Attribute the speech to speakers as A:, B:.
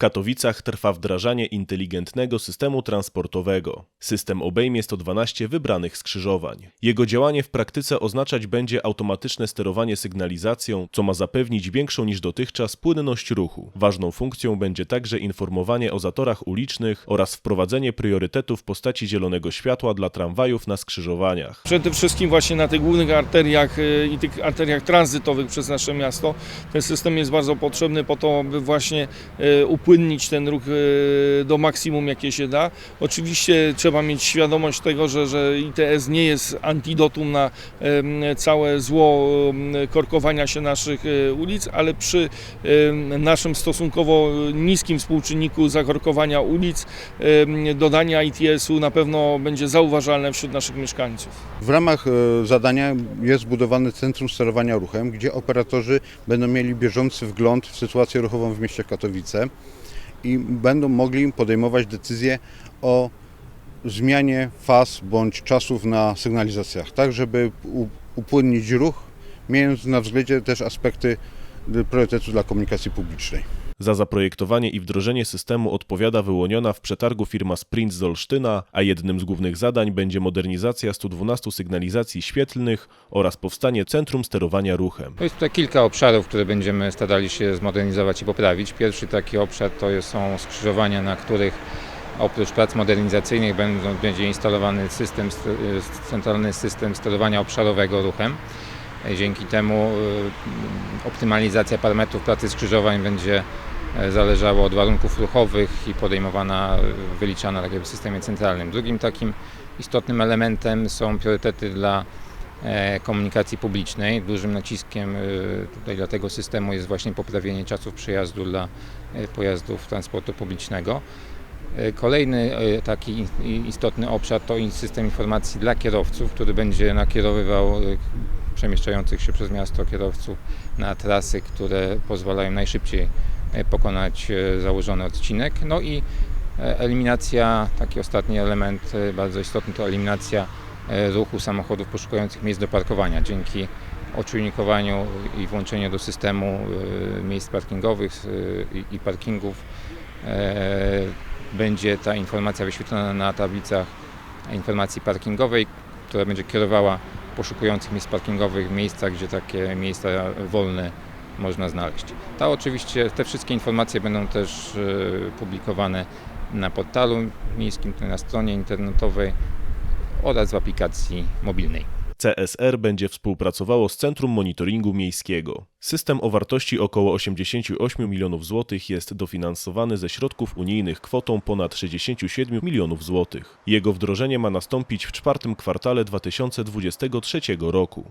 A: Katowicach trwa wdrażanie inteligentnego systemu transportowego. System obejmie 112 wybranych skrzyżowań. Jego działanie w praktyce oznaczać będzie automatyczne sterowanie sygnalizacją, co ma zapewnić większą niż dotychczas płynność ruchu. Ważną funkcją będzie także informowanie o zatorach ulicznych oraz wprowadzenie priorytetu w postaci zielonego światła dla tramwajów na skrzyżowaniach.
B: Przede wszystkim właśnie na tych głównych arteriach y, i tych arteriach tranzytowych przez nasze miasto. Ten system jest bardzo potrzebny po to, by właśnie y, upłynnić ten ruch y, do maksimum, jakie się da. Oczywiście trzeba mieć świadomość tego, że, że ITS nie jest antidotum na całe zło korkowania się naszych y, ulic, ale przy naszym stosunkowo niskim współczynniku zakorkowania ulic dodanie ITS-u na pewno będzie zauważalne wśród naszych mieszkańców.
C: W ramach e, zadania jest zbudowane Centrum Sterowania Ruchem, gdzie operatorzy będą mieli bieżący wgląd w sytuację ruchową w mieście Katowice i będą mogli podejmować decyzje o zmianie faz bądź czasów na sygnalizacjach, tak żeby upłynnić ruch, mając na względzie też aspekty priorytetu dla komunikacji publicznej.
A: Za zaprojektowanie i wdrożenie systemu odpowiada wyłoniona w przetargu firma Sprint z Olsztyna, a jednym z głównych zadań będzie modernizacja 112 sygnalizacji świetlnych oraz powstanie Centrum Sterowania Ruchem.
D: To jest tutaj kilka obszarów, które będziemy starali się zmodernizować i poprawić. Pierwszy taki obszar to są skrzyżowania, na których oprócz prac modernizacyjnych będzie instalowany system, st- centralny system sterowania obszarowego ruchem. Dzięki temu y, optymalizacja parametrów pracy skrzyżowań będzie e, zależała od warunków ruchowych i podejmowana, y, wyliczana tak jakby w systemie centralnym. Drugim takim istotnym elementem są priorytety dla e, komunikacji publicznej. Dużym naciskiem e, tutaj dla tego systemu jest właśnie poprawienie czasów przejazdu dla e, pojazdów transportu publicznego. E, Kolejny e, taki istotny obszar to system informacji dla kierowców, który będzie nakierowywał e, przemieszczających się przez miasto kierowców na trasy, które pozwalają najszybciej e, pokonać e, założony odcinek. No i e, eliminacja, taki ostatni element bardzo istotny to eliminacja ruchu samochodów poszukujących miejsc do parkowania. Dzięki oczujnikowaniu i włączeniu do systemu miejsc parkingowych i- parkingów będzie ta informacja wyświetlona na tablicach informacji parkingowej, która będzie kierowała poszukujących miejsc parkingowych miejscach, gdzie takie miejsca wolne można znaleźć. Ta oczywiście, te wszystkie informacje będą też e, publikowane na portalu miejskim, na stronie internetowej oraz w aplikacji mobilnej.
A: CSR będzie współpracowało z Centrum Monitoringu Miejskiego. System o wartości około 88 milionów złotych jest dofinansowany ze środków unijnych kwotą ponad 67 milionów złotych. Jego wdrożenie ma nastąpić w czwartym kwartale 2023 roku.